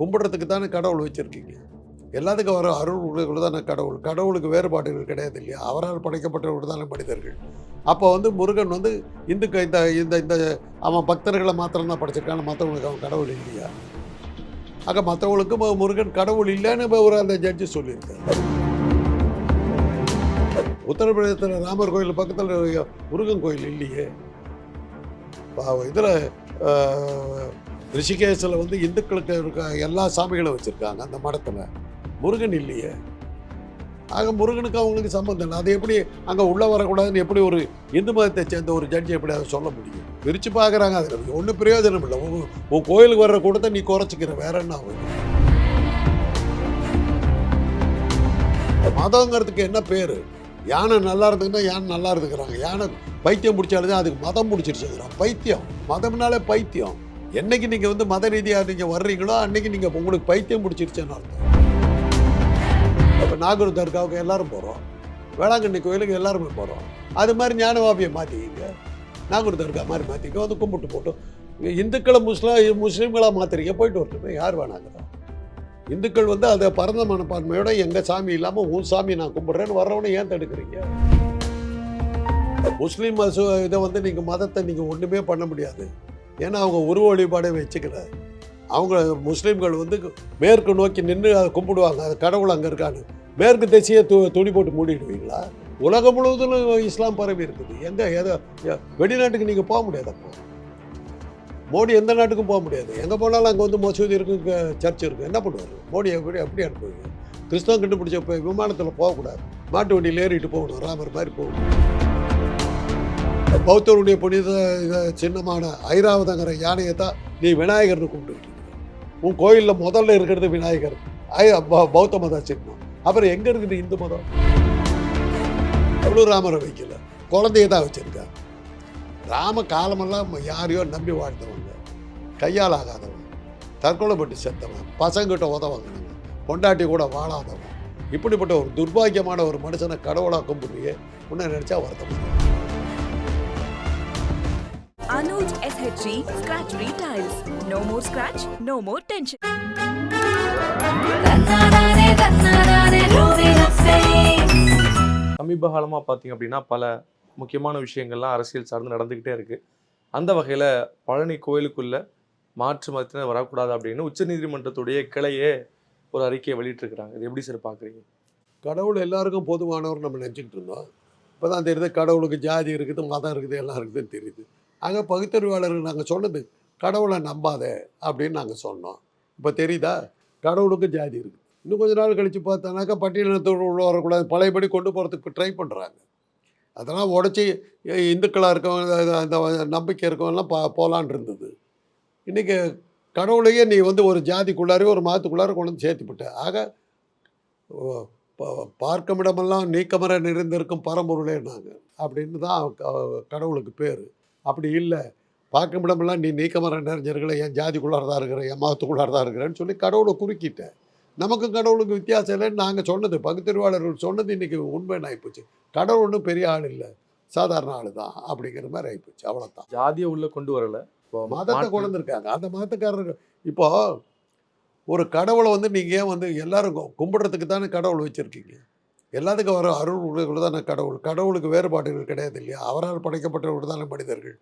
கும்பிடுறதுக்கு தானே கடவுள் வச்சுருக்கீங்க? எல்லாத்துக்கும் வர அருள் தானே கடவுள். கடவுளுக்கு வேறுபாடுகள் கிடையாது இல்லையா? அவரால் படைக்கப்பட்டவர்கள் தானே மனிதர்கள். அப்போ வந்து முருகன் வந்து இந்துக்க இந்த இந்த இந்த அவன் பக்தர்களை மாத்திரம்தான் படைச்சிருக்கான. மற்றவங்களுக்கு அவன் கடவுள் இல்லையா? ஆக மற்றவங்களுக்கும் முருகன் கடவுள் இல்லைன்னு ஒரு அந்த ஜட்ஜு சொல்லியிருக்காரு. உத்தரப்பிரதேசத்தில் ராமர் கோயில் பக்கத்தில் முருகன் கோயில் இல்லையே? இதில் ரிஷிகேஷில் வந்து இந்துக்களுக்கு இருக்க எல்லா சாமிகளும் வச்சுருக்காங்க அந்த மடத்தில். முருகன் இல்லையே. ஆக முருகனுக்கு அவங்களுக்கு சம்மந்தம் இல்லை. அது எப்படி அங்கே உள்ளே வரக்கூடாதுன்னு எப்படி ஒரு இந்து மதத்தை சேர்ந்த ஒரு ஜட்ஜி எப்படி அதை சொல்ல முடியும்? பிரித்து பார்க்குறாங்க அதில். ஒன்றும் பிரயோஜனம் இல்லை. உன் உன் கோயிலுக்கு வர்ற கூட்டத்தை நீ குறைச்சிக்கிற. வேற என்ன ஆகும்? மதங்கிறதுக்கு என்ன பேர்? யானை நல்லா இருந்ததுன்னா யானை நல்லா இருந்துக்கிறாங்க. யானை பைத்தியம் பிடிச்சாலும் அதுக்கு மதம் பிடிச்சிருச்சுங்கிறான். பைத்தியம். மதம்னாலே பைத்தியம். என்னைக்கு நீங்கள் வந்து மத ரீதியாக நீங்கள் வர்றீங்களோ அன்னைக்கு நீங்கள் உங்களுக்கு பைத்தியம் பிடிச்சிருச்சுன்னு அர்த்தம். இப்போ நாகூர் தர்காவுக்கு எல்லாரும் போகிறோம் வேளாங்கண்ணி கோயிலுக்கு எல்லாருமே போகிறோம் அது மாதிரி ஞானவாபியை மாற்றிக்கிங்க நாகூர் தர்கா மாதிரி மாற்றிக்க வந்து கும்பிட்டு போட்டோம் இந்துக்களை முஸ்லீம் முஸ்லீம்களாக மாற்றுறீங்க போயிட்டு வரட்டுமே. யார் வேணாங்கிறோம் இந்துக்கள் வந்து அதை பரந்த மனப்பான்மையோட எங்கள் சாமி இல்லாமல் உன் சாமி நான் கும்பிட்றேன்னு வர்றவனை ஏன் தடுக்கிறீங்க? முஸ்லீம் இதை வந்து நீங்கள் மதத்தை நீங்கள் ஒன்றுமே பண்ண முடியாது. ஏன்னா அவங்க உருவ வழிபாடே வச்சுக்கல. அவங்க முஸ்லீம்கள் வந்து மேற்கு நோக்கி நின்று அதை கும்பிடுவாங்க. அது கடவுள் அங்கே இருக்கான்னு. மேற்கு திசையை து துணி போட்டு மூடிடுவீங்களா? உலகம் முழுவதும் இஸ்லாம் பரவி இருக்குது. எங்கே எதை வெளிநாட்டுக்கு நீங்கள் போக முடியாது அப்போ. மோடி எந்த நாட்டுக்கும் போக முடியாது. எங்கே போனாலும் அங்கே வந்து மசூதி இருக்கு சர்ச் இருக்குது என்ன பண்ணுவார்? மோடி எப்படி எப்படி அனுப்புவீங்க கிறிஸ்தவம் கண்டுபிடிச்ச போய் விமானத்தில் போகக்கூடாது. மாட்டு வண்டியில் ஏறிட்டு போகணும். ராமர் மாதிரி போகணும். பௌத்தருடைய புனித சின்னமான ஐராவதங்கிற யானையை தான் நீ விநாயகர்னு கும்பிட்டுக்கிட்டு உன் கோயிலில் முதல்ல இருக்கிறது விநாயகர். ஐ பௌத்த மத சின்னம். அப்புறம் எங்கே இருக்குது இந்து மதம்? அவ்வளோ ராமரை வைக்கல? குழந்தைய தான் வச்சிருக்காங்க ராம காலமெல்லாம் யாரையோ நம்பி வாழ்ந்தவங்க. கையால் ஆகாதவன் தற்கொலைப்பட்டு செத்தவன். பசங்கிட்ட உதவாங்கினவன் பொண்டாட்டி கூட வாழாதவன். இப்படிப்பட்ட ஒரு துர்பாக்கியமான ஒரு மனுஷனை கடவுளாக கும்பிடுறியே. உன்னை நினச்சா வருத்தம் Anuj SHG Scratch Free Tiles. No more scratch, no more tension. சமீப காலமாக பார்த்தீங்க அப்படின்னா பல முக்கியமான விஷயங்கள்லாம் அரசியல் சார்ந்து நடந்துக்கிட்டே இருக்கு. அந்த வகையில் பழனி கோயிலுக்குள்ள மாற்று மதத்தினர் வரக்கூடாது அப்படின்னு உச்சநீதிமன்றத்துடைய கிளையே ஒரு அறிக்கையை வெளியிட்டிருக்கிறாங்க. இது எப்படி சார் பார்க்குறீங்க? கடவுள் எல்லாருக்கும் பொதுவானவர் நம்ம நினச்சிக்கிட்டு இருந்தோம். இப்போ தான் தெரியுது கடவுளுக்கு ஜாதி இருக்குது மதம் இருக்குது எல்லாம் இருக்குதுன்னு தெரியுது. ஆக பகுத்தறிவாளர்கள் நாங்கள் சொன்னது கடவுளை நம்பாத அப்படின்னு நாங்கள் சொன்னோம். இப்போ தெரியுதா? கடவுளுக்கு ஜாதி இருக்குது இன்னும் கொஞ்ச நாள் கழித்து பார்த்தோன்னாக்கா பட்டியலினத்தோடு உள்ள வரக்கூடாது. பழையபடி கொண்டு போகிறதுக்கு ட்ரை பண்ணுறாங்க அதெல்லாம் உடச்சி இந்துக்களாக இருக்கவங்க அந்த- நம்பிக்கை இருக்கவங்கலாம் பா போகலான் இருந்தது. இன்றைக்கி கடவுளையே நீ வந்து ஒரு ஜாதிக்குள்ளாரே ஒரு மதத்துக்குள்ளார கொண்டு வந்து சேர்த்துப்பிட்ட ஆக ஓ, பா- பார்க்குமிடமெல்லாம் நீக்கமர நிறைந்திருக்கும் பரம்பொருளே நாங்கள் அப்படின்னு தான் க- கடவுளுக்கு பேர். அப்படி இல்லை. பார்க்குமிடமெல்லாம் நீ நீக்கமர நிறைஞ்சர்களை என் ஜாதிக்குள்ளார தான் இருக்கிற என் மதத்துக்குள்ளார தான் இருக்கிறேன்னு சொல்லி கடவுளை குறுக்கிட்டேன். நமக்கும் கடவுளுக்கு வித்தியாசம் இல்லைன்னு நாங்கள் சொன்னது பகுத்தறிவாளர்கள் சொன்னது இன்றைக்கி உண்மைன்னு ஆகிப்போச்சு கடவுள் ஒன்றும் பெரிய ஆள் இல்லை. சாதாரண ஆள் தான் அப்படிங்கிற மாதிரி ஆகிப்போச்சு அவ்வளோதான் ஜாதியை உள்ள கொண்டு வரல. இப்போ மதத்தை கொண்டு வந்திருக்காங்க அந்த மதத்துக்காரர்கள் இப்போ ஒரு கடவுளை வந்து நீங்கள் ஏன் வந்து எல்லாரும் கும்பிடுறதுக்கு தானே கடவுள் வச்சுருக்கீங்க? எல்லாத்துக்கும் வர அருள் தானே கடவுள். கடவுளுக்கு வேறுபாடுகள் கிடையாது இல்லையா? அவரால் படைக்கப்பட்டவர்கள் தானே மனிதர்கள்.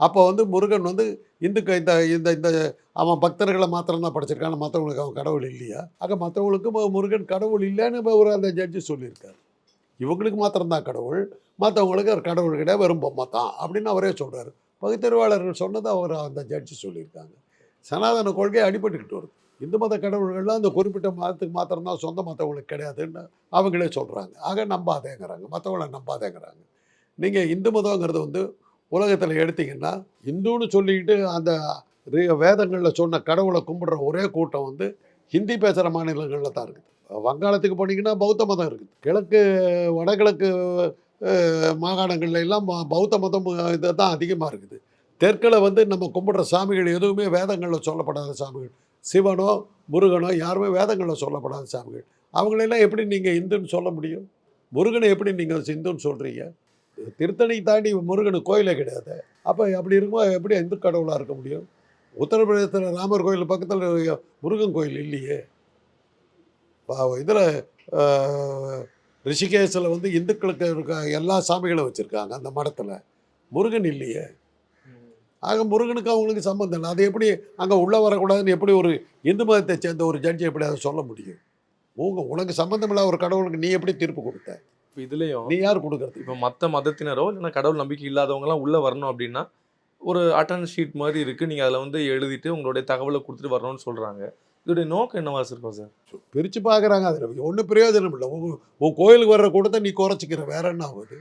அப்போ வந்து முருகன் வந்து இந்துக்க இந்த இந்த இந்த அவன் பக்தர்களை மாத்திரம்தான் படைச்சிருக்கான். மற்றவங்களுக்கு அவன் கடவுள் இல்லையா? ஆக மற்றவங்களுக்கும் முருகன் கடவுள் இல்லைன்னு ஒரு அந்த ஜட்ஜு சொல்லியிருக்காரு. இவங்களுக்கு மாத்திரம்தான் கடவுள். மற்றவங்களுக்கு அவர் கடவுள் கிடையாது. வெறும் பொம்மை தான் அப்படின்னு அவரே சொல்கிறார் பகுத்தறிவாளர்கள் சொன்னதை அவர் அந்த ஜட்ஜு சொல்லியிருக்காங்க. சனாதன கொள்கை அடிபட்டுக்கிட்டு வருது. இந்து மத கடவுள்கள்லாம் அந்த குறிப்பிட்ட மதத்துக்கு மாத்திரம்தான் சொந்த மற்றவங்களுக்கு கிடையாதுன்னு அவங்களே சொல்கிறாங்க ஆக நம்பாதேங்கிறாங்க. மற்றவங்களை நம்பாதேங்கிறாங்க. நீங்கள் இந்து மதங்கிறது வந்து உலகத்தில் எடுத்தீங்கன்னா இந்துன்னு சொல்லிக்கிட்டு அந்த வேதங்களில் சொன்ன கடவுளை கும்பிடுற ஒரே கூட்டம் வந்து ஹிந்தி பேசுகிற மாநிலங்களில் தான் இருக்குது. வங்காளத்துக்கு போனீங்கன்னா பௌத்த மதம் இருக்குது. கிழக்கு வடகிழக்கு மாகாணங்கள்ல எல்லாம் பௌத்த மதம் இதை தான் அதிகமாக இருக்குது. தெற்கில் வந்து நம்ம கும்பிடுற சாமிகள் எதுவுமே வேதங்களில் சொல்லப்படாத சாமிகள். சிவனோ முருகனோ யாருமே வேதங்களில் சொல்லப்படாத சாமிகள். அவங்களெல்லாம் எப்படி நீங்கள் இந்துன்னு சொல்ல முடியும்? முருகனை எப்படி நீங்கள் இந்துன்னு சொல்கிறீங்க திருத்தணி தாண்டி முருகனு கோயிலே கிடையாது. அப்போ அப்படி இருக்கும்போது எப்படி இந்து கடவுளாக இருக்க முடியும்? உத்தரப்பிரதேசத்தில் ராமர் கோயில் பக்கத்தில் முருகன் கோயில் இல்லையே. இதில் ரிஷிகேஷில் வந்து இந்துக்களுக்கு இருக்க எல்லா சாமிகளும் வச்சுருக்காங்க அந்த மடத்தில். முருகன் இல்லையே. ஆக முருகனுக்கு அவங்களுக்கு சம்மந்தம் இல்லை. அது எப்படி அங்கே உள்ளே வரக்கூடாதுன்னு எப்படி ஒரு இந்து மதத்தை சேர்ந்த ஒரு ஜட்ஜி எப்படி அதை சொல்ல முடியும்? உங்க உனக்கு சம்மந்தம் இல்லாத ஒரு கடவுளுக்கு நீ எப்படி தீர்ப்பு கொடுத்த? இப்போ இதுலயும் நீ யார் கொடுக்கறது? இப்போ மற்ற மதத்தினரோ இல்லைன்னா கடவுள் நம்பிக்கை இல்லாதவங்கலாம் உள்ளே வரணும் அப்படின்னா ஒரு அட்டன்ஸ் ஷீட் மாதிரி இருக்குது நீங்கள் அதில் வந்து எழுதிட்டு உங்களுடைய தகவலை கொடுத்துட்டு வரணும்னு சொல்கிறாங்க இதோடைய நோக்கம் என்னவா இருக்கும் சார்? பிரித்து பார்க்குறாங்க. அதில் ஒன்றும் பிரயோஜனம் இல்லை. உன் உன் கோயிலுக்கு வர்ற கூட்டத்தை நீ குறைச்சிக்கிற. வேற என்ன ஆகுது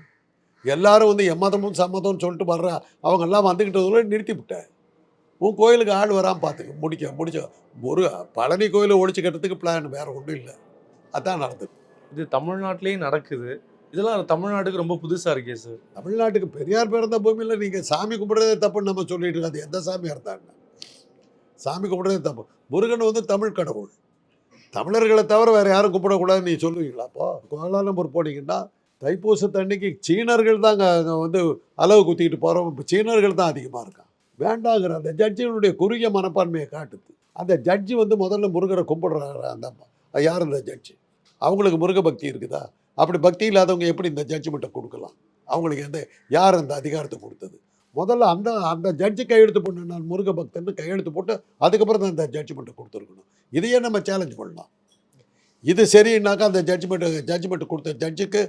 எல்லாரும் வந்து எம்மதமும் சம்மதம்னு சொல்லிட்டு வர்ற அவங்க எல்லாம் வந்துக்கிட்டதுல நிறுத்தி விட்ட உன் கோயிலுக்கு ஆள் வராமல் பார்த்துக்க முடிக்க முடிச்ச ஒரு பழனி கோயிலை ஒழிச்சு கட்டுறதுக்கு பிளான் வேற ஒன்றும் இல்லை. அதான் நடந்தது. இது தமிழ்நாட்டிலேயும் நடக்குது. இதெல்லாம் தமிழ்நாட்டுக்கு ரொம்ப புதுசாக இருக்கே சார் தமிழ்நாட்டுக்கு பெரியார் பிறந்த பூமியில் நீங்கள் சாமி கும்பிட்றதே தப்புன்னு நம்ம சொல்லிட்டு இருக்கோம் அது எந்த சாமியாக இருந்தாங்க சாமி கும்பிட்றதே தப்பு. முருகன் வந்து தமிழ் கடவுள். தமிழர்களை தவிர வேறு யாரும் கும்பிடக்கூடாதுன்னு நீ சொல்லுவீங்களா அப்போ? கோலாலம்பூர் போனீங்கன்னா தைப்பூசத்தன்னைக்கு சீனர்கள் தாங்க அங்கே வந்து அளவு குத்திக்கிட்டு போகிறோம் இப்போ சீனர்கள் தான் அதிகமாக இருக்கான் வேண்டாங்கிற அந்த ஜட்ஜினுடைய குறுகிய மனப்பான்மையை காட்டுது. அந்த ஜட்ஜி வந்து முதல்ல முருகரை கும்பிடுறாரு அந்த யார் இந்த ஜட்ஜி? அவங்களுக்கு முருக பக்தி இருக்குதா? அப்படி பக்தி இல்லாதவங்க எப்படி இந்த ஜட்ஜ்மெண்ட்டை கொடுக்கலாம்? அவங்களுக்கு எந்த யார் அந்த அதிகாரத்தை கொடுத்தது? முதல்ல அந்த அந்த ஜட்ஜு கையெழுத்து போட்டு நான் முருக பக்தன்னு கையெழுத்து போட்டு அதுக்கப்புறம் தான் அந்த ஜட்ஜ்மெண்ட்டை கொடுத்துருக்கணும். இதையே நம்ம சேலஞ்ச் பண்ணலாம். இது சரின்னாக்கா அந்த ஜட்ஜ்மெண்ட்டு ஜட்ஜ்மெண்ட் கொடுத்த ஜட்ஜுக்கு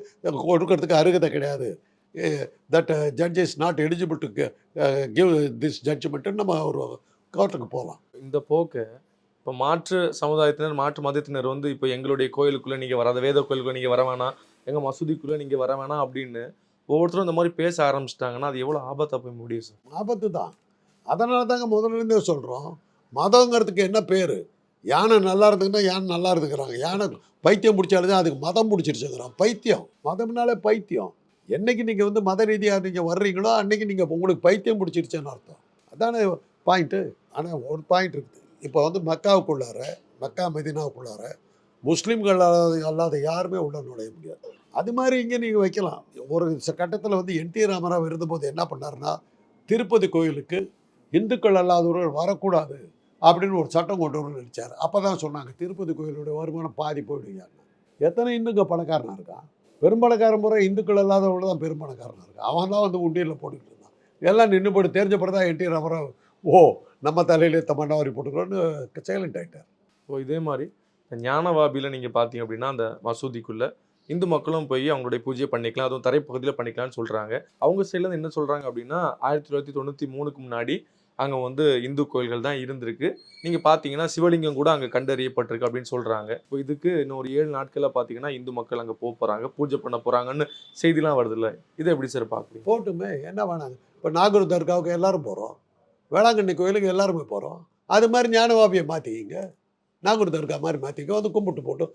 கொடுக்கறதுக்கு அருகதை கிடையாது. That judge is not eligible to give this ஜட்ஜ்மெண்ட்டுன்னு நம்ம ஒரு கோர்ட்டுக்கு போகலாம். இந்த போக்கை இப்போ மாற்று சமுதாயத்தினர் மாற்று மதத்தினர் வந்து இப்போ எங்களுடைய கோயிலுக்குள்ளே நீங்கள் வராத வேத கோயிலுக்குள்ளே நீங்கள் வர வேணாம் எங்கள் மசூதிக்குள்ளே நீங்கள் வர வேணாம் அப்படின்னு ஒவ்வொருத்தரும் இந்த மாதிரி பேச ஆரம்பிச்சிட்டாங்கன்னா அது எவ்வளோ ஆபத்தாக போய் முடியும் சார்? ஆபத்து தான் அதனால தாங்க முதல்ல இருந்தே சொல்கிறோம் மதங்கிறதுக்கு என்ன பேர்? யானை நல்லா இருந்துக்குன்னா யானை நல்லா இருந்துக்கிறாங்க. யானை பைத்தியம் பிடிச்சாலுதான் அதுக்கு மதம் பிடிச்சிருச்சுங்கிறான். பைத்தியம். மதம்னாலே பைத்தியம். என்னைக்கு நீங்கள் வந்து மத ரீதியாக நீங்கள் வர்றீங்களோ அன்னைக்கு நீங்கள் உங்களுக்கு பைத்தியம் பிடிச்சிருச்சுன்னு அர்த்தம். அதானே பாயிண்ட்டு ஆனால் ஒரு பாயிண்ட் இருக்குது. இப்போ வந்து மக்காவுக்குள்ளார மக்கா மதினாவுக்குள்ளார முஸ்லீம்கள் அல்லாத அல்லாத யாருமே உள்ள நுழைய முடியாது. அது மாதிரி இங்கே நீங்கள் வைக்கலாம். ஒரு கட்டத்தில் வந்து என் டி ராமராவ் இருந்தபோது என்ன பண்ணாருன்னா திருப்பதி கோயிலுக்கு இந்துக்கள் அல்லாதவர்கள் வரக்கூடாது. அப்படின்னு ஒரு சட்டம் கொண்டு வரணும்னு நினச்சார். அப்போ தான் சொன்னாங்க திருப்பதி கோயிலுடைய வருமானம் பாதி போயிடுங்க எத்தனை இந்துங்க பணக்காரனாக இருக்கான்? பெரும்பணக்காரன் முறை இந்துக்கள் இல்லாதவங்க தான் பெரும்பணக்காரனாக இருக்கான். அவன் தான் வந்து உண்டியலில் போட்டுக்கிட்டு இருந்தான். எல்லாம் நின்று போட்டு தெரிஞ்ச பிறகு தான் என் ஓ நம்ம தலையிலே தமண்டாவரி போட்டுக்கிறோன்னு சைலண்ட் ஆகிட்டார் ஸோ இதே மாதிரி ஞானவாபியில் நீங்கள் பார்த்தீங்க அப்படின்னா அந்த மசூதிக்குள்ளே இந்து மக்களும் போய் அவங்களுடைய பூஜையை பண்ணிக்கலாம் அதுவும் தரைப்பகுதியில் பண்ணிக்கலாம்னு சொல்கிறாங்க அவங்க சைட்லேருந்து என்ன சொல்கிறாங்க அப்படின்னா ஆயிரத்தி தொள்ளாயிரத்தி தொண்ணூற்றி மூணுக்கு முன்னாடி அங்கே வந்து இந்து கோயில்கள் தான் இருந்திருக்கு. நீங்கள் பார்த்தீங்கன்னா சிவலிங்கம் கூட அங்கே கண்டறியப்பட்டிருக்கு அப்படின்னு சொல்கிறாங்க இப்போ இதுக்கு இன்னும் ஒரு ஏழு நாட்களில் பார்த்தீங்கன்னா இந்து மக்கள் அங்கே போக போகிறாங்க பூஜை பண்ண போகிறாங்கன்னு செய்திலாம் வருதுல்ல. இதை எப்படி சார் பார்க்குறீங்க போட்டுமே என்ன வேணாங்க இப்போ நாகூர் தர்காவுக்கு எல்லாரும் போகிறோம் வேளாங்கண்ணி கோயிலுக்கு எல்லாருமே போகிறோம் அது மாதிரி ஞானவாபியை மாற்றிக்கிங்க நாகூர் தர்கா மாதிரி மாற்றிக்க வந்து கும்பிட்டு போட்டோம்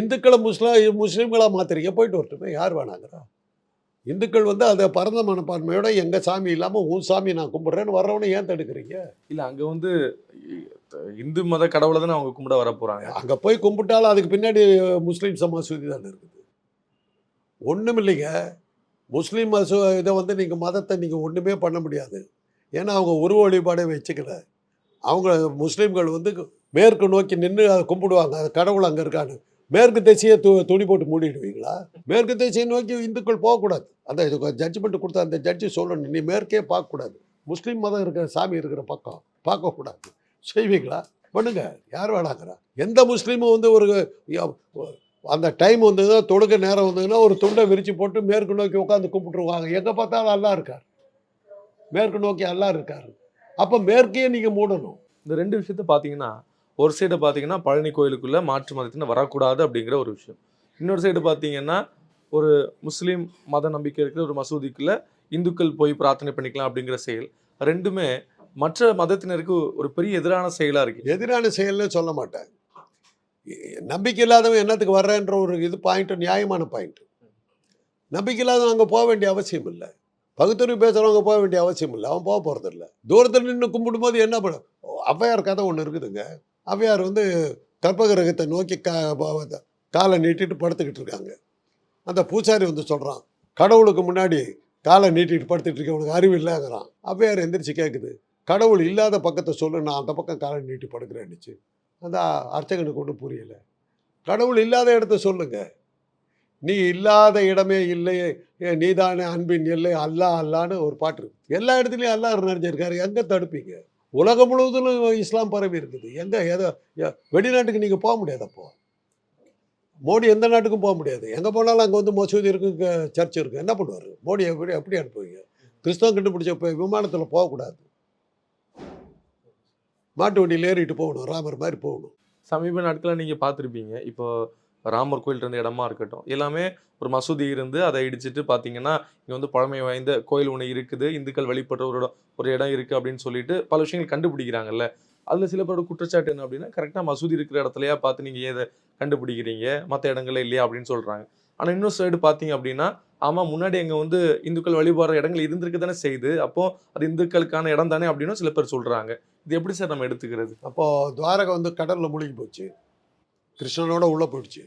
இந்துக்களை முஸ்லீம் முஸ்லீம்களாக மாற்றுறீங்க போயிட்டு வரட்டுமே. யார் வேணாங்கிறா? இந்துக்கள் வந்து அதை பரந்த மனப்பான்மையோட எங்கள் சாமி இல்லாமல் உன் சாமி நான் கும்பிட்றேன்னு வர்றவனை ஏன் தடுக்கிறீங்க? இல்லை அங்கே வந்து இந்து மத கடவுளை தானே அவங்க கும்பிட வர போகிறாங்க அங்கே போய் கும்பிட்டாலும் அதுக்கு பின்னாடி முஸ்லீம் சமஸ்கிருதி தானே இருக்குது. ஒன்றும் இல்லைங்க. முஸ்லீம் மசூ இதை வந்து நீங்கள் மதத்தை நீங்கள் ஒன்றுமே பண்ண முடியாது. ஏன்னா அவங்க உருவ வழிபாடே வச்சுக்கல. அவங்க முஸ்லீம்கள் வந்து மேற்கு நோக்கி நின்று அதை கும்பிடுவாங்க. அது கடவுள் அங்கே இருக்கான்னு. மேற்கு திசையை து துணி போட்டு மூடிடுவீங்களா? மேற்கு திசையை நோக்கி இந்துக்கள் போகக்கூடாது. அந்த ஜட்ஜ்மெண்ட் கொடுத்த அந்த ஜட்ஜி சொல்லணும். நீ மேற்கே பார்க்கக்கூடாது. முஸ்லீம் மதம் இருக்கிற சாமி இருக்கிற பக்கம் பார்க்கக்கூடாது. செய்வீங்களா? பண்ணுங்க. யார் வேணாங்கிறா? எந்த முஸ்லீமும் வந்து ஒரு அந்த டைம் வந்ததுன்னா தொடுக்க நேரம் வந்ததுன்னா ஒரு துண்டை விரித்து போட்டு மேற்கு நோக்கி உட்காந்து கும்பிட்டுருவாங்க. எங்கே பார்த்தாலும் அல்லா இருக்கார். மேற்கு நோக்கி அல்லா இருக்கார். அப்போ மேற்கையே நீங்கள் மூடணும். இந்த ரெண்டு விஷயத்த பார்த்தீங்கன்னா ஒரு சைடு பார்த்தீங்கன்னா பழனி கோயிலுக்குள்ளே மாற்று மதத்தினர் வரக்கூடாது அப்படிங்கிற ஒரு விஷயம். இன்னொரு சைடு பார்த்தீங்கன்னா ஒரு முஸ்லீம் மத நம்பிக்கை இருக்கிற ஒரு மசூதிக்குள்ளே இந்துக்கள் போய் பிரார்த்தனை பண்ணிக்கலாம் அப்படிங்கிற செயல். ரெண்டுமே மற்ற மதத்தினருக்கு ஒரு பெரிய எதிரான செயலாக இருக்குது எதிரான செயல்னு சொல்ல மாட்டேன். நம்பிக்கை இல்லாதவன் என்னத்துக்கு வர்றேன்ற ஒரு இது பாயிண்ட் நியாயமான பாயிண்ட் நம்பிக்கை இல்லாதவன் அங்கே போக வேண்டிய அவசியம் இல்லை. பகுத்தறிவு பேசுகிறவங்க போக வேண்டிய அவசியம் இல்லை. அவன் போக போகிறதில்ல தூரத்தில் நின்று கும்பிடும்போது என்ன பண்ண ஔவையார் கதை ஒன்று இருக்குதுங்க. ஔவையார் வந்து கற்பகிரகத்தை நோக்கி கா காலை நீட்டிட்டு படுத்துக்கிட்டு இருக்காங்க. அந்த பூசாரி வந்து சொல்கிறான் கடவுளுக்கு முன்னாடி காலை நீட்டிட்டு படுத்துட்டு இருக்க உனக்கு அறிவு இல்லைங்கிறான். ஔவையார் எந்திரிச்சு கேட்குது கடவுள் இல்லாத பக்கத்தை சொல்லு நான் அந்த பக்கம் காலை நீட்டி படுக்கிறேன்னுச்சு அந்த அர்ச்சகனுக்கு ஒன்றும் புரியலை. கடவுள் இல்லாத இடத்த சொல்லுங்க. நீ இல்லாத இடமே இல்லையே ஏ, நீதானே அன்பின் இல்லை அல்லா அல்லான்னு ஒரு பாட்டு எல்லா இடத்துலையும் அல்லா நிறைஞ்சிருக்காரு எங்கே தடுப்பீங்க? உலகம் முழுவதிலும் இஸ்லாம் பரவி இருக்குது. எங்கே? ஏதோ வெளிநாட்டுக்கு நீங்கள் போக முடியாது அப்போ. மோடி எந்த நாட்டுக்கும் போக முடியாது. எங்கே போனாலும் அங்கே வந்து மசூதி இருக்கு சர்ச் இருக்குது என்ன பண்ணுவார்? மோடி எப்படி எப்படி அனுப்புவீங்க? கிறிஸ்தவம் கண்டுபிடிச்ச இப்போ விமானத்தில் போகக்கூடாது. மாட்டு வண்டியில் ஏறிட்டு போகணும். ராமர் மாதிரி போகணும். சமீப நாட்களில் நீங்கள் பார்த்துருப்பீங்க. இப்போது ராமர் கோயில் இருந்த இடமா இருக்கட்டும். எல்லாமே ஒரு மசூதி இருந்து அதை இடிச்சிட்டு பார்த்தீங்கன்னா இங்கே வந்து பழமை வாய்ந்த கோயில் ஒன்று இருக்குது. இந்துக்கள் வழிபடுற ஒரு இடம் ஒரு இடம் இருக்குது அப்படின்னு சொல்லிட்டு பல விஷயங்கள் கண்டுபிடிக்கிறாங்கல்ல. அதில் சில பேரோட குற்றச்சாட்டு என்ன அப்படின்னா கரெக்டாக மசூதி இருக்கிற இடத்துலையா பார்த்து நீங்கள் ஏதை கண்டுபிடிக்கிறீங்க? மற்ற இடங்கள்ல இல்லையா அப்படின்னு சொல்கிறாங்க ஆனால் இன்னொரு சைடு பார்த்தீங்க அப்படின்னா ஆமாம் முன்னாடி அங்கே வந்து இந்துக்கள் வழிபடுற இடங்கள் இருந்திருக்கு தானே செய்யுது அப்போ அது இந்துக்களுக்கான இடம் தானே அப்படின்னு சில பேர் சொல்கிறாங்க இது எப்படி சார் நம்ம எடுத்துக்கிறது? அப்போது துவாரகை வந்து கடலில் முழுகி போச்சு. கிருஷ்ணனோட உள்ளே போயிடுச்சு.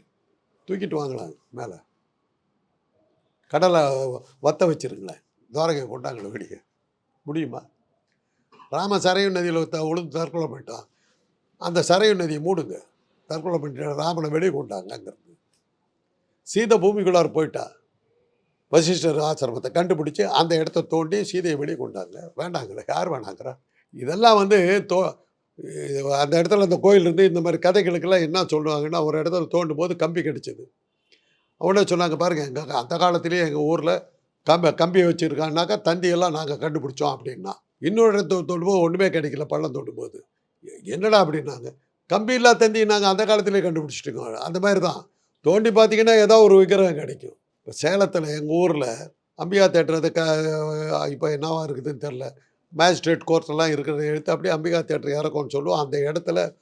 தூக்கிட்டு வாங்கலாம் மேலே. கடலை வத்த வச்சுருங்களேன். துவாரகை கொண்டாங்களே வெளியே முடியுமா? ராம சரையு நதியில் உளுந்து தற்கொலை பண்ணிட்டான். அந்த சரையு நதியை மூடுங்க. தற்கொலை பண்ணிட்டு ராமனை வெளியே கொண்டாங்க அங்கேருந்து சீதை பூமிக்குள்ளார் போயிட்டா. வசிஷ்டர் ஆசிரமத்தை கண்டுபிடிச்சி அந்த இடத்த தோண்டி சீதையை வெளியே கொண்டாங்க. வேண்டாங்களே யார் வேணாங்கிறா? இதெல்லாம் வந்து தோ அந்த இடத்துல அந்த கோயில் இருந்து இந்த மாதிரி கதைகளுக்கெல்லாம் என்ன சொல்லுவாங்கன்னா ஒரு இடத்துல தோண்டும் போது கம்பி கிடச்சிது. அவனே சொன்னாங்க பாருங்க எங்கள் அந்த காலத்திலேயே எங்கள் ஊரில் கம்பி கம்பியை வச்சுருக்காங்கனாக்கா தந்தியெல்லாம் நாங்கள் கண்டுபிடிச்சோம் அப்படின்னா இன்னொரு இடத்துல தோண்டும் போது ஒன்றுமே கிடைக்கல பள்ளம் தோண்டும் போது என்னடா அப்படின்னாங்க. கம்பி இல்லா தந்தி நாங்கள் அந்த காலத்திலே கண்டுபிடிச்சிட்டோங்க. அந்த மாதிரி தான். தோண்டி பார்த்தீங்கன்னா ஏதோ ஒரு விக்கிரகம் கிடைக்கும். இப்போ சேலத்தில் எங்கள் ஊரில் அம்பிகா தேட்டர் அது க இப்போ என்னவா இருக்குதுன்னு தெரில. மேஜிஸ்ட்ரேட் கோர்ட்டெல்லாம் இருக்கிறத எடுத்து அப்படியே அம்பிகா தேட்டர் இறக்கும்னு சொல்லுவோம். அந்த இடத்துல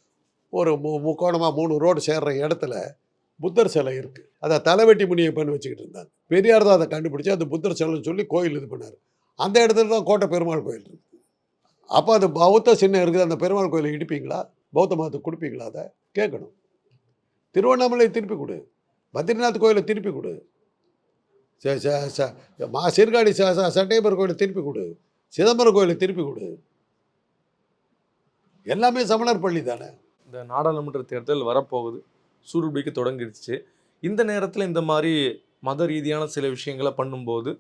ஒரு மு முக்கோணமாக மூணு ரோடு சேர்ற இடத்துல புத்தர் சிலை இருக்குது அதை தலைவெட்டி முனியப்பன் வச்சுக்கிட்டு இருந்தாங்க. பெரியார் தான் அதை கண்டுபிடிச்சி அந்த புத்தர் சிலைன்னு சொல்லி கோயில் இது பண்ணார். அந்த இடத்துல தான் கோட்டை பெருமாள் கோயில் இருக்குது அப்போ அது பௌத்த சின்னம் இருக்குது. அந்த பெருமாள் கோயிலை இடிப்பீங்களா? பௌத்த மதத்துக்கு கொடுப்பீங்களா அதை? கேட்கணும். திருவண்ணாமலை திருப்பி கொடு. பத்ரிநாத் கோயிலை திருப்பி கொடு. ச- ச- ச- மா சீர்காழி ச ச- சட்டையப்பர் கோயிலை திருப்பி கொடு. சிதம்பரம் கோயிலை திருப்பி கொடு. எல்லாமே சமணர் பள்ளி தானே? இந்த நாடாளுமன்ற தேர்தல் வரப்போகுது. சூடுபிடிக்க தொடங்கிடுச்சு. இந்த நேரத்தில் இந்த மாதிரி மத ரீதியான சில விஷயங்களை பண்ணும்போது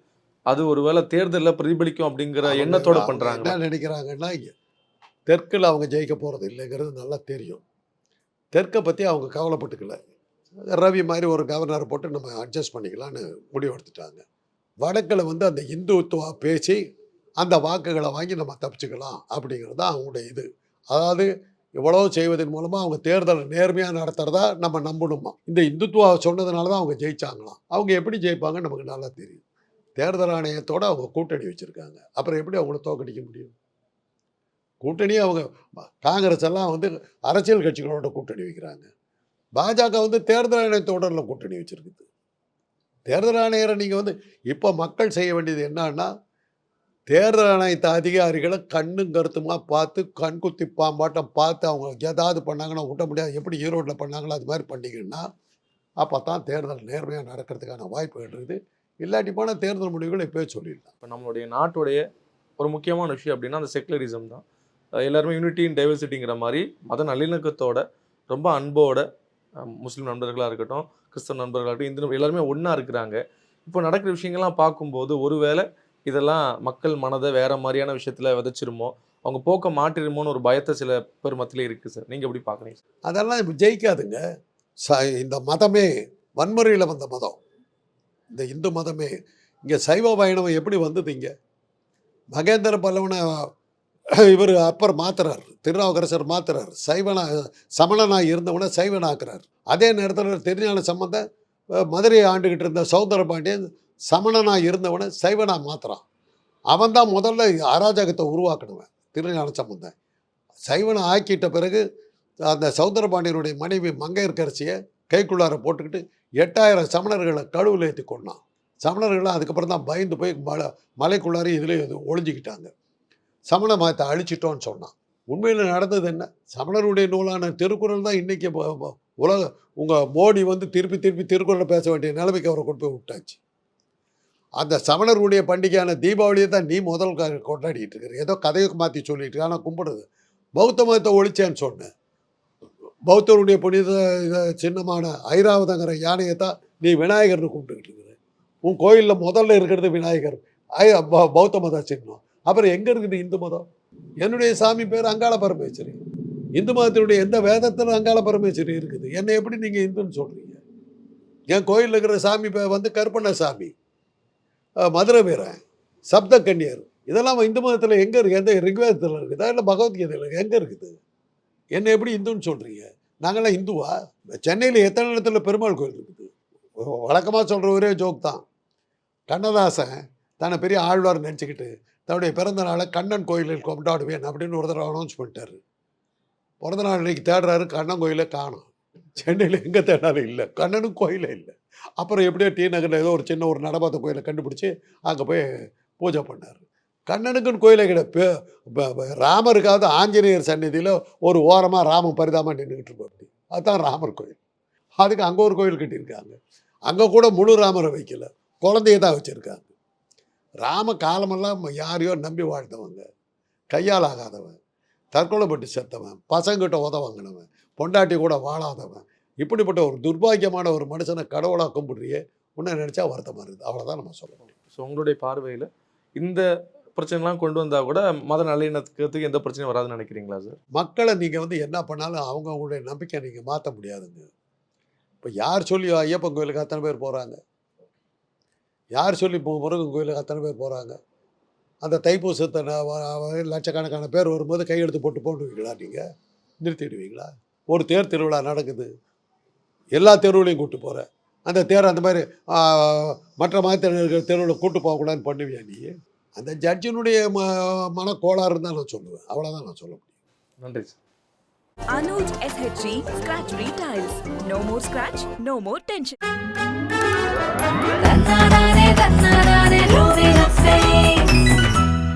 அது ஒருவேளை தேர்தலில் பிரதிபலிக்கும் அப்படிங்கிற எண்ணத்தோட பண்றாங்க என்ன நினைக்கிறாங்கன்னா தெற்கில் அவங்க ஜெயிக்க போகிறது இல்லைங்கிறது நல்லா தெரியும். தெற்கை பற்றி அவங்க கவலைப்பட்டுக்கல. ரவி மாதிரி ஒரு கவர்னரை போட்டு நம்ம அட்ஜஸ்ட் பண்ணிக்கலான்னு முடிவெடுத்துட்டாங்க. வடக்கில் வந்து அந்த இந்துத்துவா பேசி அந்த வாக்குகளை வாங்கி நம்ம தப்பிச்சுக்கலாம் அப்படிங்கிறது தான் அவங்களுடைய இது. அதாவது இவ்வளவு செய்வதன் மூலமாக அவங்க தேர்தலை நேர்மையாக நடத்துகிறதா நம்ம நம்பணுமா? இந்த இந்துத்துவா சொன்னதுனால தான் அவங்க ஜெயிச்சாங்களாம். அவங்க எப்படி ஜெயிப்பாங்கன்னு நமக்கு நல்லா தெரியும். தேர்தல் ஆணையத்தோட அவங்க கூட்டணி வச்சுருக்காங்க. அப்புறம் எப்படி அவங்கள தோக்கடிக்க முடியும்? கூட்டணி அவங்க காங்கிரஸ் எல்லாம் வந்து அரசியல் கட்சிகளோட கூட்டணி வைக்கிறாங்க. பாஜக வந்து தேர்தல் ஆணையத்தோட கூட்டணி வச்சுருக்குது. தேர்தல் ஆணையரை நீங்கள் வந்து இப்போ மக்கள் செய்ய வேண்டியது என்னன்னா தேர்தல் ஆணையத்த அதிகாரிகளை கண்ணும் கருத்துமா பார்த்து கண்குத்தி பாம்பாட்டம் பார்த்து அவங்க ஏதாவது பண்ணாங்கன்னா விட்ட முடியாது. எப்படி ஈரோட்டில் பண்ணாங்களோ அது மாதிரி பண்ணிங்கன்னா அப்போ தான் தேர்தல் நேர்மையாக நடக்கிறதுக்கான வாய்ப்பு இருக்குது இல்லாட்டி போனால் தேர்தல் முடிவுகளை இப்போயே சொல்லிடலாம். இப்போ நம்மளுடைய நாட்டுடைய ஒரு முக்கியமான விஷயம் அப்படின்னா அந்த செக்குலரிசம் தான். எல்லாருமே யூனிட்டி இன் டைவர்சிட்டிங்கிற மாதிரி மத நல்லிணக்கத்தோட ரொம்ப அன்போட முஸ்லீம் நண்பர்களாக இருக்கட்டும் கிறிஸ்தவ நண்பர்களாக இருக்கட்டும் இந்து எல்லாருமே ஒன்றா இருக்கிறாங்க. இப்போ நடக்கிற விஷயங்கள்லாம் பார்க்கும்போது ஒருவேளை இதெல்லாம் மக்கள் மனதை வேற மாதிரியான விஷயத்துல விதைச்சிருமோ அவங்க போக்க மாற்றிடுமோன்னு ஒரு பயத்தை சில பேர் மத்தியில இருக்கு சார் நீங்க எப்படி பாக்குறீங்க அதெல்லாம் இப்போ ஜெயிக்காதுங்க. ச இந்த மதமே வன்முறையில் வந்த மதம். இந்த இந்து மதமே இங்கே சைவ வைணவம் எப்படி வந்தது இங்கே மகேந்திர பல்லவனை இவர் அப்பர் மாத்துறார் திருநாவுக்கரசர் மாத்துறார் சைவனா சமணனாக இருந்தவனை சைவனாக்குறார். அதே நேரத்தில் திருஞான சம்பந்த மதுரையை ஆண்டுகிட்டு இருந்த சௌந்தர பாண்டியன் சமணனாக இருந்தவனை சைவனாக மாத்துறான். அவன் தான் முதல்ல அராஜகத்தை உருவாக்கினவன் திருஞான சம்பந்தன் சைவனை ஆக்கிட்ட பிறகு அந்த சௌந்தரபாண்டியனுடைய மனைவி மங்கையர்கரசியை கைக்குள்ளார போட்டுக்கிட்டு எட்டாயிரம் சமணர்களை கழுவில் ஏற்றி கொண்டான். சமணர்கள் அதுக்கப்புறம் தான் பயந்து போய் மலை மலைக்குள்ளாரையும் இதில் ஒழிஞ்சிக்கிட்டாங்க சமண மதத்தை அழிச்சிட்டோன்னு சொன்னான். உண்மையில் நடந்தது என்ன? சமணருடைய நூலான திருக்குறள் தான் இன்றைக்கி உலக உங்கள் மோடி வந்து திருப்பி திருப்பி திருக்குறளை பேச வேண்டிய நிலைமைக்கு அவரை கொண்டு போய் விட்டாச்சு. அந்த சமணர்களுடைய பண்டிகையான தீபாவளியை தான் நீ முதல் க- கொண்டாடிட்டு இருக்கிற. ஏதோ கதையை மாற்றி சொல்லிட்டு இருக்க. ஆனால் கும்பிடுறது. பௌத்த மதத்தை ஒழிச்சேன்னு சொன்னேன் பௌத்தருடைய புனித சின்னமான ஐராவதங்கிற யானையை தான் நீ விநாயகர்னு கும்பிட்டுக்கிட்டு இருக்கிற. உன் கோயிலில் முதல்ல இருக்கிறது விநாயகர். ஐ பௌத்த மத சின்னம். அப்புறம் எங்கே இருக்குது இந்து மதம்? என்னுடைய சாமி பேர் அங்காள பரமேஸ்வரி. இந்து மதத்தினுடைய எந்த வேதத்திலும் அங்காள பரமேஸ்வரி இருக்குது? என்னை எப்படி நீங்கள் இந்துன்னு சொல்கிறீங்க என் கோயிலில் இருக்கிற சாமி பேர் வந்து கருப்பண்ண சாமி. மதுரை வீரன் சப்த கன்னியர். இதெல்லாம் இந்து மதத்தில் எங்கே இருக்குது எந்த ரிக்வேதத்தில் இருக்குதா இல்லை பகவத்கீதையில் எங்கே இருக்குது? என்னை எப்படி இந்துன்னு சொல்கிறீங்க நாங்களாம் இந்துவா? சென்னையில் எத்தனை இடத்துல பெருமாள் கோயில் இருக்குது? வழக்கமாக சொல்கிற ஒரே ஜோக் தான். கண்ணதாசன் தன்னை பெரிய ஆழ்வார் நினச்சிக்கிட்டு தன்னுடைய பிறந்த நாளை கண்ணன் கோயிலில் கொண்டாடுவேன் அப்படின்னு ஒரு அனௌன்ஸ் பண்ணிட்டாரு. பிறந்த நாள் இன்றைக்கி தேடுறாரு கண்ணன் கோயிலை காணும். சென்னையில் எங்கே தேடாலும் இல்லை. கண்ணனும் கோயிலே இல்லை. அப்புறம் எப்படியோ டி நகரில் ஏதோ ஒரு சின்ன ஒரு நடமாத்த கோயிலை கண்டுபிடிச்சி அங்கே போய் பூஜை பண்ணார். கண்ணனுக்குன்னு கோயிலே கிடையாது. ராமருக்காவது ஆஞ்சநேயர் சந்நிதியில் ஒரு ஓரமாக ராம பரிதாம நின்றுக்கிட்டு இருப்பார் அதுதான் ராமர் கோயில். அதுக்கு அங்கே ஒரு கோயில் கட்டியிருக்காங்க. அங்கே கூட முழு ராமரை வைக்கல. குழந்தைய தான் வச்சுருக்காங்க. ராம காலமெல்லாம் யாரையோ நம்பி வாழ்ந்தவங்க. கையால் ஆகாதவன். தற்கொலைப்பட்டு செத்தவன். பசங்கிட்ட உத வாங்கினவன். பொண்டாட்டி கூட வாழாதவன். இப்படிப்பட்ட ஒரு துர்பாக்கியமான ஒரு மனுஷனை கடவுளாக கும்பிடுறியே உன்னை நினச்சா வருத்தமாக இருக்குது. அவ்வளோதான் நம்ம சொல்லணும். ஸோ உங்களுடைய பார்வையில் இந்த பிரச்சனைலாம் கொண்டு வந்தால் கூட மத நல்லிணக்கத்துக்கு எந்த பிரச்சனையும் வராதுன்னு நினைக்கிறீங்களா சார் மக்களை நீங்கள் வந்து என்ன பண்ணாலும் அவங்க அவங்களுடைய நம்பிக்கை நீங்கள் மாற்ற முடியாதுங்க. இப்போ யார் சொல்லி ஐயப்பன் கோயிலுக்கு அத்தனை பேர் போகிறாங்க யார் சொல்லி முருகன் கோயிலுக்கு அத்தனை பேர் போகிறாங்க அந்த தைப்பூசத்தை லட்சக்கணக்கான பேர் வரும்போது கையெழுத்து போட்டு போட்டுவீங்களா நீங்கள் நிறுத்திடுவீங்களா? ஒரு தேர் திருவிழா நடக்குது. எல்லா தெருவுலையும் கூட்டு போகிற அந்த தேர் அந்த மாதிரி மற்ற மதத்தினர்கள் தெருவில் கூட்டு போகக்கூடாதுன்னு பண்ணுவியா நீ? அந்த ஜட்ஜினுடைய ம மனக்கோளாறுன்னு தான் நான் சொல்லுவேன். அவ்வளோதான் நான் சொல்ல முடியும். நன்றி sir. Anuj SHG Scratch Retiles. No more scratch, no more tension.